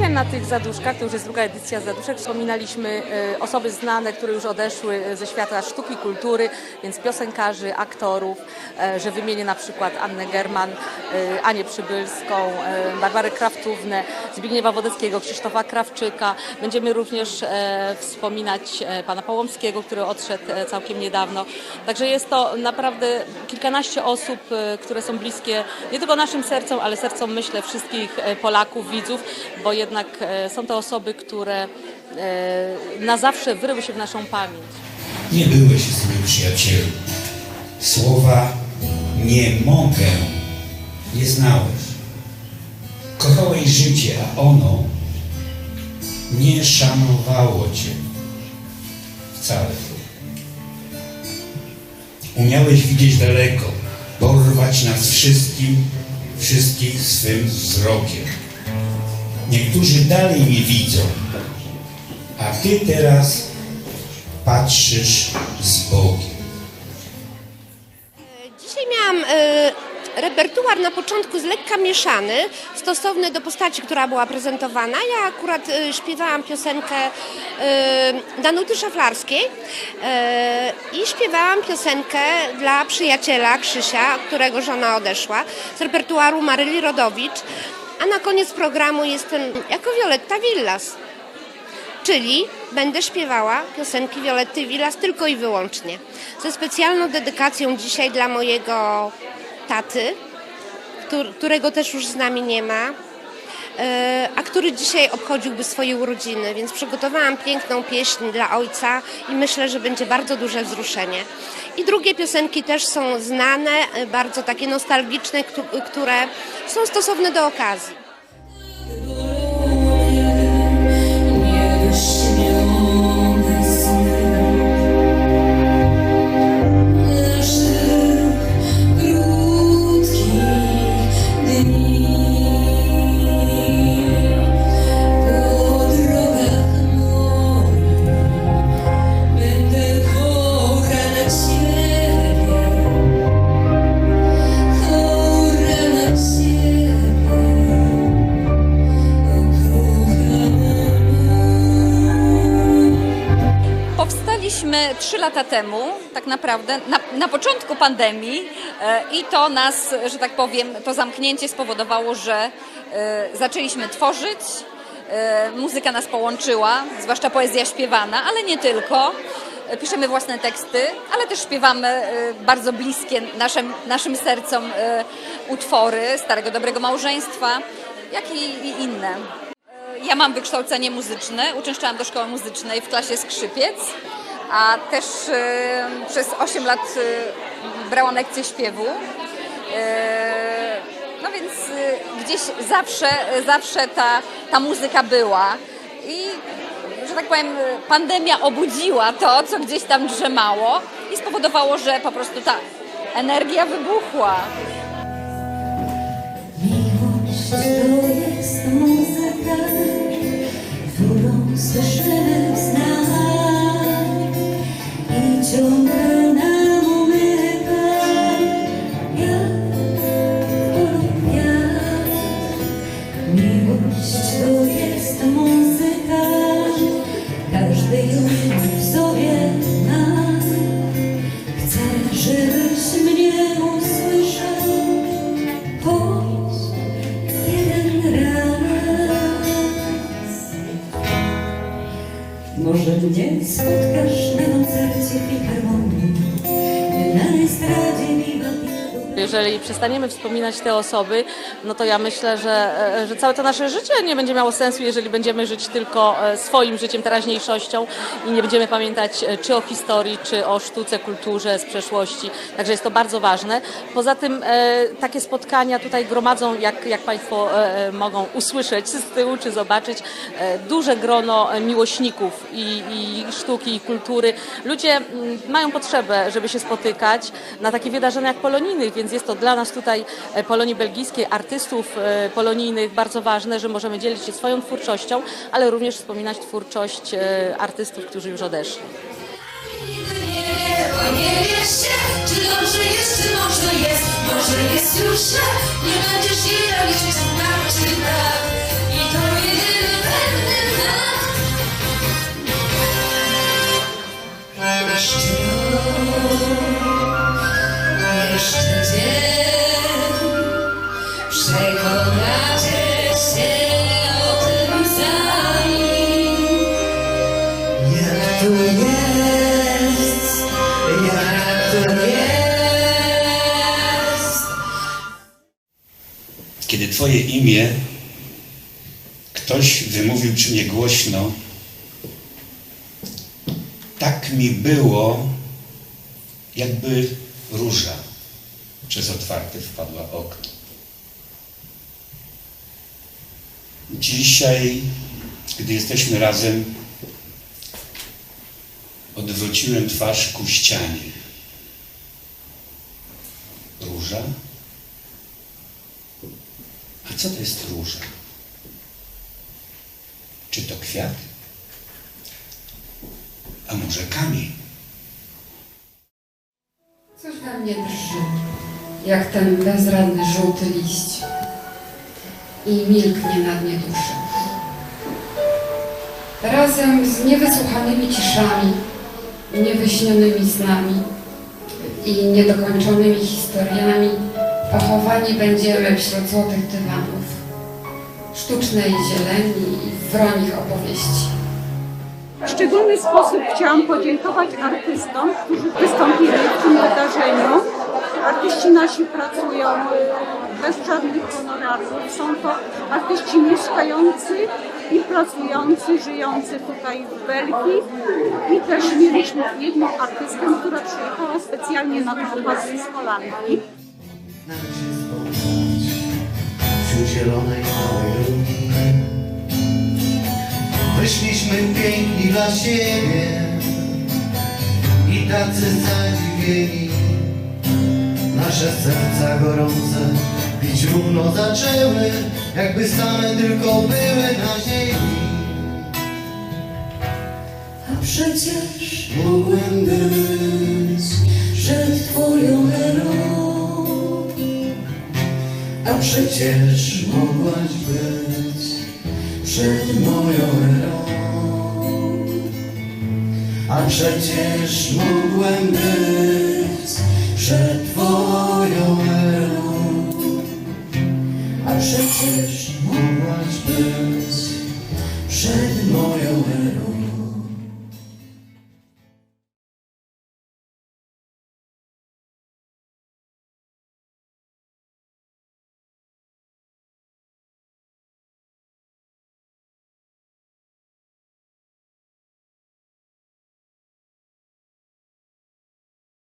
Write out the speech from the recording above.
Dzisiaj na tych zaduszkach, to już jest druga edycja zaduszek, wspominaliśmy e, osoby znane, które już odeszły e, ze świata sztuki, kultury, więc piosenkarzy, aktorów, e, że wymienię na przykład Annę German, Anię Przybylską, Barbarę Kraftównę, Zbigniewa Wodeckiego, Krzysztofa Krawczyka. Będziemy również wspominać pana Połomskiego, który odszedł całkiem niedawno. Także jest to naprawdę kilkanaście osób, które są bliskie nie tylko naszym sercom, ale sercom myślę wszystkich Polaków, widzów, bo jednak e, są to osoby, które e, na zawsze wyryły się w naszą pamięć. Nie byłeś zły przyjacielu. Słowa nie mogę nie znałeś. Kochałeś życie, a ono nie szanowało cię wcale. Umiałeś widzieć daleko, porwać nas wszystkim, wszystkich swym wzrokiem. Niektórzy dalej nie widzą, a ty teraz patrzysz z Bogiem. Dzisiaj miałam e, repertuar na początku z lekka mieszany, stosowny do postaci, która była prezentowana. Ja akurat e, śpiewałam piosenkę e, Danuty Szaflarskiej e, i śpiewałam piosenkę dla przyjaciela Krzysia, którego żona odeszła, z repertuaru Maryli Rodowicz. A na koniec programu jestem jako Violetta Villas. Czyli będę śpiewała piosenki Violetty Villas tylko i wyłącznie. Ze specjalną dedykacją dzisiaj dla mojego taty, któr- którego też już z nami nie ma, e, a który dzisiaj obchodziłby swoje urodziny, więc przygotowałam piękną pieśń dla ojca i myślę, że będzie bardzo duże wzruszenie. I drugie piosenki też są znane, e, bardzo takie nostalgiczne, któ- które są stosowne do okazji. Trzy lata temu, tak naprawdę, na, na początku pandemii e, i to nas, że tak powiem, to zamknięcie spowodowało, że e, zaczęliśmy tworzyć, e, muzyka nas połączyła, zwłaszcza poezja śpiewana, ale nie tylko. Piszemy własne teksty, ale też śpiewamy bardzo bliskie naszym, naszym sercom utwory Starego Dobrego Małżeństwa, jak i, i inne. Ja mam wykształcenie muzyczne, uczęszczałam do szkoły muzycznej w klasie skrzypiec, a też e, przez 8 lat e, brałam lekcje śpiewu. E, no więc gdzieś zawsze, zawsze ta, ta muzyka była i że tak powiem, pandemia obudziła to, co gdzieś tam drzemało i spowodowało, że po prostu ta energia wybuchła. Może mnie spotkasz na koncercie Filharmonii, na estradzie Jeżeli przestaniemy wspominać te osoby, no to ja myślę, że, e, że całe to nasze życie nie będzie miało sensu, jeżeli będziemy żyć tylko e, swoim życiem, teraźniejszością i nie będziemy pamiętać e, czy o historii, czy o sztuce, kulturze z przeszłości. Także jest to bardzo ważne. Poza tym takie spotkania tutaj gromadzą, jak, jak Państwo mogą usłyszeć z tyłu, czy zobaczyć, duże grono miłośników i, i sztuki, i kultury. Ludzie mm, mają potrzebę, żeby się spotykać na takie wydarzenia jak Polonijnych, więc jest to dla nas tutaj e, Polonii Belgijskiej, artystów e, polonijnych bardzo ważne, że możemy dzielić się swoją twórczością, ale również wspominać twórczość e, artystów, którzy już odeszli. Czy dobrze jest, czy może jest, może jest już nie będziesz jej robić, Kiedy Twoje imię ktoś wymówił przy mnie głośno, tak mi było, jakby róża przez otwarte wpadła okno. Dzisiaj, gdy jesteśmy razem, odwróciłem twarz ku ścianie. Róża? A co to jest róża? Czy to kwiat? A może kamień? Coś we mnie drży, jak ten bezradny żółty liść i milknie na dnie duszy. Razem z niewysłuchanymi ciszami, niewyśnionymi snami i niedokończonymi historiami pochowani będziemy wśród złotych dywanów, sztucznej zieleni i wronich opowieści. W szczególny sposób chciałam podziękować artystom, którzy wystąpili w tym wydarzeniu. Artyści nasi pracują bez żadnych honorariów. Są to artyści mieszkający i pracujący, żyjący tutaj w Belgii. I też mieliśmy jedną artystkę, która przyjechała specjalnie na tę okazję z Holandii. Nam się spotkać wśród zielonej małej ruiny. Wyszliśmy piękni dla siebie i tacy zadziwieni. Nasze serca gorące bić równo zaczęły, jakby same tylko były na ziemi. A przecież Mogłem być przecież mogłaś być przed moją erą. A przecież mogłem być przed twoją erą. A przecież mogłaś być.